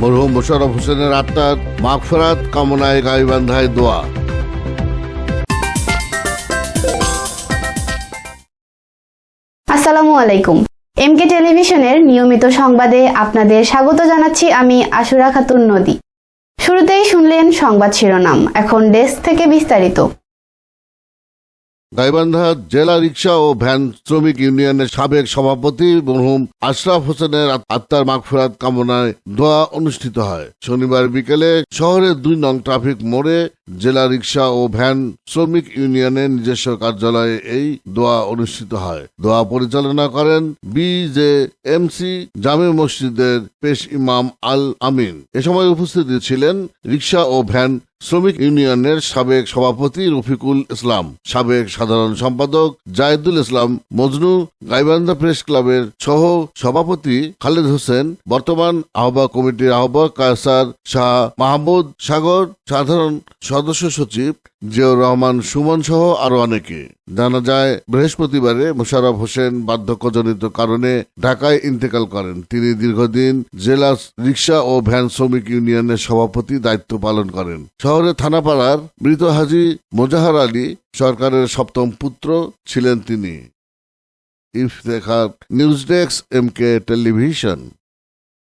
মরহুম মোশারফ হোসেনের আত্মার মাগফেরাত, কামনায় গাইবান্ধায় দোয়া। আসসালামু আলাইকুম। এমকে টেলিভিশনের নিয়মিত সংবাদে আপনাদের স্বাগত জানাচ্ছি আমি আশুরা খাতুন নদী। শুরুতেই শুনলেন সংবাদ শিরোনাম, এখন ডেস্ক থেকে বিস্তারিত। গাইবান্ধা জেলা রিক্সা ও ভ্যান শ্রমিক ইউনিয়নের সাবেক সভাপতি মরহুম আশরাফ হোসেনের আত্মার মাগফেরাত কামনায় দোয়া অনুষ্ঠিত হয়। শনিবার বিকেলে শহরের দুই নং ট্রাফিক মোড়ে জেলা রিক্সা ও ভ্যান শ্রমিক ইউনিয়নের নিজস্ব কার্যালয়ে এই দোয়া অনুষ্ঠিত হয়। দোয়া পরিচালনা করেন বিজে এমসি জামে মসজিদের পেশ ইমাম আল আমিন। এ সময় উপস্থিত ছিলেন রিক্সা ও ভ্যান শ্রমিক ইউনিয়নের সাবেক সভাপতি রফিকুল ইসলাম, সাবেক সাধারণ সম্পাদক জায়দুল ইসলাম, মজনু গাইবান্ধা প্রেস ক্লাবের সহ সভাপতি খালেদ হোসেন, বর্তমান আহ্বায়ক কমিটির আহ্বায়ক কায়সার শাহ মাহমুদ সাগর সাধারণ সদস্য সচিব জিয়াউর রহমান, সুমন সহ আরও অনেকে। জানা যায়, বৃহস্পতিবারে মোশাররফ হোসেন বার্ধক্যজনিত কারণে ঢাকায় ইন্তেকাল করেন। তিনি দীর্ঘদিন জেলা রিক্সা ও ভ্যান শ্রমিক ইউনিয়নের সভাপতি দায়িত্ব পালন করেন। শহরের থানাপাড়ার মৃত হাজি মোজাহার আলী সরকারের সপ্তম পুত্র ছিলেন তিনি। Iftekhar, news desk, M K television.